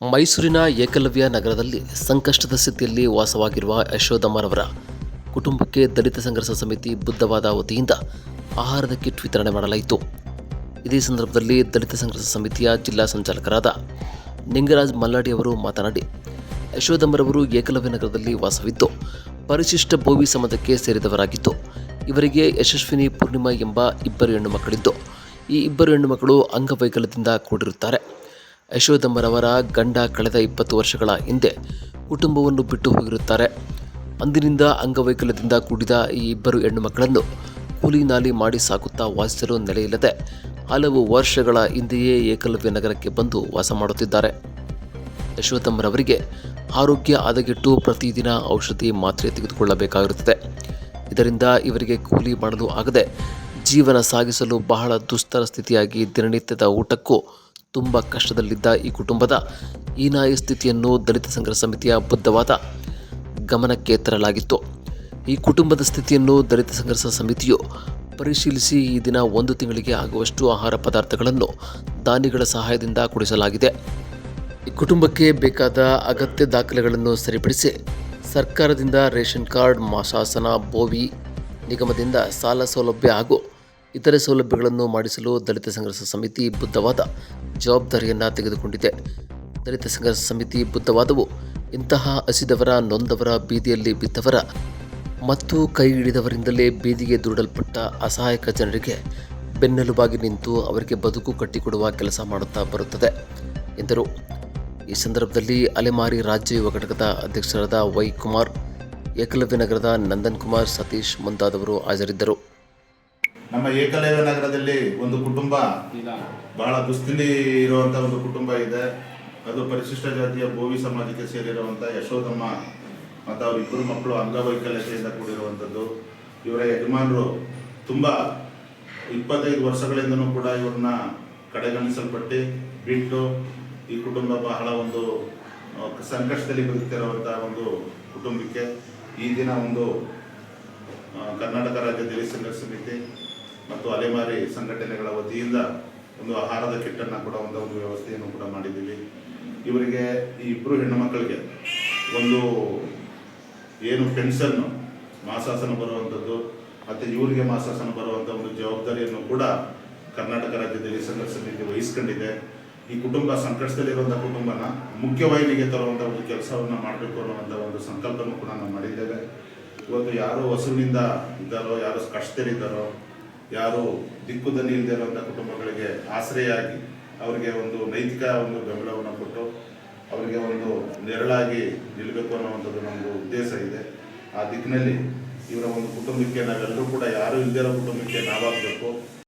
ಮೈಸೂರಿನ ಏಕಲವ್ಯ ನಗರದಲ್ಲಿ ಸಂಕಷ್ಟದ ಸ್ಥಿತಿಯಲ್ಲಿ ವಾಸವಾಗಿರುವ ಯಶೋಧಮ್ಮರವರ ಕುಟುಂಬಕ್ಕೆ ದಲಿತ ಸಂಘರ್ಷ ಸಮಿತಿ ಬುದ್ಧವಾದ ವತಿಯಿಂದ ಆಹಾರದ ಕಿಟ್ ವಿತರಣೆ ಮಾಡಲಾಯಿತು. ಇದೇ ಸಂದರ್ಭದಲ್ಲಿ ದಲಿತ ಸಂಘರ್ಷ ಸಮಿತಿಯ ಜಿಲ್ಲಾ ಸಂಚಾಲಕರಾದ ನಿಂಗರಾಜ್ ಮಲ್ಲಾಡಿ ಅವರು ಮಾತನಾಡಿ ಯಶೋಧಮ್ಮರವರು ಏಕಲವ್ಯ ನಗರದಲ್ಲಿ ವಾಸವಿದ್ದು, ಪರಿಶಿಷ್ಟ ಭೋವಿ ಸಮಾಜಕ್ಕೆ ಸೇರಿದವರಾಗಿದ್ದು, ಇವರಿಗೆ ಯಶಸ್ವಿನಿ ಪೂರ್ಣಿಮಾ ಎಂಬ ಇಬ್ಬರು ಹೆಣ್ಣು ಮಕ್ಕಳಿದ್ದು ಈ ಇಬ್ಬರು ಹೆಣ್ಣು ಮಕ್ಕಳು ಅಂಗವೈಕಲ್ಯದಿಂದ ಕೂಡಿರುತ್ತಾರೆ. ಯಶೋಧಮ್ಮರವರ ಗಂಡ ಕಳೆದ ಇಪ್ಪತ್ತು ವರ್ಷಗಳ ಹಿಂದೆ ಕುಟುಂಬವನ್ನು ಬಿಟ್ಟು ಹೋಗಿರುತ್ತಾರೆ. ಅಂದಿನಿಂದ ಅಂಗವೈಕಲ್ಯದಿಂದ ಕೂಡಿದ ಈ ಇಬ್ಬರು ಹೆಣ್ಣು ಮಕ್ಕಳನ್ನು ಕೂಲಿ ನಾಲಿ ಮಾಡಿ ಸಾಕುತ್ತಾ ವಾಸಿಸಲು ನೆಲೆಯಿಲ್ಲದೆ ಹಲವು ವರ್ಷಗಳ ಹಿಂದೆಯೇ ಏಕಲವ್ಯ ನಗರಕ್ಕೆ ಬಂದು ವಾಸ ಮಾಡುತ್ತಿದ್ದಾರೆ. ಯಶೋಧಮ್ಮರವರಿಗೆ ಆರೋಗ್ಯ ಹದಗೆಟ್ಟು ಪ್ರತಿದಿನ ಔಷಧಿ ಮಾತ್ರೆ ತೆಗೆದುಕೊಳ್ಳಬೇಕಾಗಿರುತ್ತದೆ. ಇದರಿಂದ ಇವರಿಗೆ ಕೂಲಿ ಮಾಡಲು ಆಗದೆ ಜೀವನ ಸಾಗಿಸಲು ಬಹಳ ದುಸ್ತರ ಸ್ಥಿತಿಯಾಗಿ ದಿನನಿತ್ಯದ ಊಟಕ್ಕೂ ತುಂಬ ಕಷ್ಟದಲ್ಲಿದ್ದ ಈ ಕುಟುಂಬದ ಹೀನಾಯ ಸ್ಥಿತಿಯನ್ನು ದಲಿತ ಸಂಘರ್ಷ ಸಮಿತಿಯ ಬುದ್ಧವಾದ ಗಮನಕ್ಕೆ ತರಲಾಗಿತ್ತು. ಈ ಕುಟುಂಬದ ಸ್ಥಿತಿಯನ್ನು ದಲಿತ ಸಂಘರ್ಷ ಸಮಿತಿಯು ಪರಿಶೀಲಿಸಿ ಈ ದಿನ ಒಂದು ತಿಂಗಳಿಗೆ ಆಗುವಷ್ಟು ಆಹಾರ ಪದಾರ್ಥಗಳನ್ನು ದಾನಿಗಳ ಸಹಾಯದಿಂದ ಕೊಡಿಸಲಾಗಿದೆ. ಈ ಕುಟುಂಬಕ್ಕೆ ಬೇಕಾದ ಅಗತ್ಯ ದಾಖಲೆಗಳನ್ನು ಸರಿಪಡಿಸಿ ಸರ್ಕಾರದಿಂದ ರೇಷನ್ ಕಾರ್ಡ್ ಮಾಶಾಸನ ಬೋವಿ ನಿಗಮದಿಂದ ಸಾಲ ಸೌಲಭ್ಯ ಹಾಗೂ ಇತರೆ ಸೌಲಭ್ಯಗಳನ್ನು ಮಾಡಿಸಲು ದಲಿತ ಸಂಘರ್ಷ ಸಮಿತಿ ಬುದ್ಧವಾದ ಜವಾಬ್ದಾರಿಯನ್ನು ತೆಗೆದುಕೊಂಡಿದೆ. ದಲಿತ ಸಂಘರ್ಷ ಸಮಿತಿ ಬುದ್ಧವಾದವು ಇಂತಹ ಹಸಿದವರ, ನೊಂದವರ, ಬೀದಿಯಲ್ಲಿ ಬಿದ್ದವರ ಮತ್ತು ಕೈ ಹಿಡಿದವರಿಂದಲೇ ಬೀದಿಗೆ ದೂಡಲ್ಪಟ್ಟ ಅಸಹಾಯಕ ಜನರಿಗೆ ಬೆನ್ನೆಲುಬಾಗಿ ನಿಂತು ಅವರಿಗೆ ಬದುಕು ಕಟ್ಟಿಕೊಡುವ ಕೆಲಸ ಮಾಡುತ್ತಾ ಬರುತ್ತದೆ, ಎಂದರು. ಈ ಸಂದರ್ಭದಲ್ಲಿ ಅಲೆಮಾರಿ ರಾಜ್ಯ ಯುವ ಘಟಕದ ಅಧ್ಯಕ್ಷರಾದ ವೈ ಕುಮಾರ್, ಏಕಲವ್ಯ ನಗರದ ನಂದನ್ ಕುಮಾರ್ ಸತೀಶ್ ಮುಂತಾದವರು ಹಾಜರಿದ್ದರು. ನಮ್ಮ ಏಕಲೇವ ನಗರದಲ್ಲಿ ಒಂದು ಕುಟುಂಬ ಬಹಳ ದುಸ್ಥಿತಿ ಇರುವಂತ ಒಂದು ಕುಟುಂಬ ಇದೆ. ಅದು ಪರಿಶಿಷ್ಟ ಜಾತಿಯ ಭೋವಿ ಸಮಾಜಕ್ಕೆ ಸೇರಿರುವಂತ ಯಶೋಧಮ್ಮ ಮತ್ತು ಅವ್ರ ಇಬ್ಬರು ಮಕ್ಕಳು ಅಂಗವೈಕಲ್ಯತೆಯಿಂದ ಕೂಡಿರುವಂಥದ್ದು. ಇವರ ಯಜಮಾನರು ತುಂಬ ಇಪ್ಪತ್ತೈದು ವರ್ಷಗಳಿಂದನೂ ಕೂಡ ಇವ್ರನ್ನ ಕಡೆಗಣಿಸಲ್ಪಟ್ಟು ಬಿಟ್ಟು ಈ ಕುಟುಂಬ ಬಹಳ ಒಂದು ಸಂಕಷ್ಟದಲ್ಲಿ ಬದುಕ್ತಿರುವಂಥ ಒಂದು ಕುಟುಂಬಕ್ಕೆ ಈ ದಿನ ಒಂದು ಕರ್ನಾಟಕ ರಾಜ್ಯ ದೇವಿ ಸಂಘರ್ಷ ಮತ್ತು ಅಲೆಮಾರಿ ಸಂಘಟನೆಗಳ ವತಿಯಿಂದ ಒಂದು ಆಹಾರದ ಕಿಟ್ಟನ್ನು ಕೂಡ ಒಂದು ವ್ಯವಸ್ಥೆಯನ್ನು ಕೂಡ ಮಾಡಿದ್ದೀವಿ. ಇವರಿಗೆ ಈ ಇಬ್ಬರು ಹೆಣ್ಣು ಮಕ್ಕಳಿಗೆ ಒಂದು ಏನು ಪೆನ್ಷನ್ನು, ಮಾಸಾಸನ ಬರುವಂಥದ್ದು, ಮತ್ತು ಇವರಿಗೆ ಮಾಸಾಸನ ಬರುವಂಥ ಒಂದು ಜವಾಬ್ದಾರಿಯನ್ನು ಕೂಡ ಕರ್ನಾಟಕ ರಾಜ್ಯದಲ್ಲಿ ಸಂಘ ಸಮಿತಿ ವಹಿಸ್ಕೊಂಡಿದೆ. ಈ ಕುಟುಂಬ ಸಂಕಷ್ಟದಲ್ಲಿರುವಂಥ ಕುಟುಂಬನ ಮುಖ್ಯವಾಹಿನಿಗೆ ತರುವಂಥ ಒಂದು ಕೆಲಸವನ್ನು ಮಾಡಬೇಕು ಅನ್ನುವಂಥ ಒಂದು ಸಂಕಲ್ಪನೂ ಕೂಡ ನಾವು ಮಾಡಿದ್ದೇವೆ. ಇವತ್ತು ಯಾರು ಹಸುವಿನಿಂದ ಇದ್ದಾರೋ, ಯಾರು ಕಷ್ಟದಲ್ಲಿದ್ದಾರೋ ಯಾರು ದಿಕ್ಕು ದನಿ ಇಲ್ಲದೆ ಇರುವಂಥ ಕುಟುಂಬಗಳಿಗೆ ಆಶ್ರಯಾಗಿ ಅವರಿಗೆ ಒಂದು ನೈತಿಕ ಒಂದು ಬೆಂಬಲವನ್ನು ಕೊಟ್ಟು ಅವರಿಗೆ ಒಂದು ನೆರಳಾಗಿ ನಿಲ್ಲಬೇಕು ಅನ್ನೋವಂಥದ್ದು ನಮ್ಮದು ಉದ್ದೇಶ ಇದೆ. ಆ ದಿಕ್ಕಿನಲ್ಲಿ ಇವರ ಒಂದು ಕುಟುಂಬಕ್ಕೆ ನಾವೆಲ್ಲರೂ ಕೂಡ ಯಾರು ಇಲ್ಲದೇ ಇರೋ ಕುಟುಂಬಕ್ಕೆ ನಾವಾಗಬೇಕು.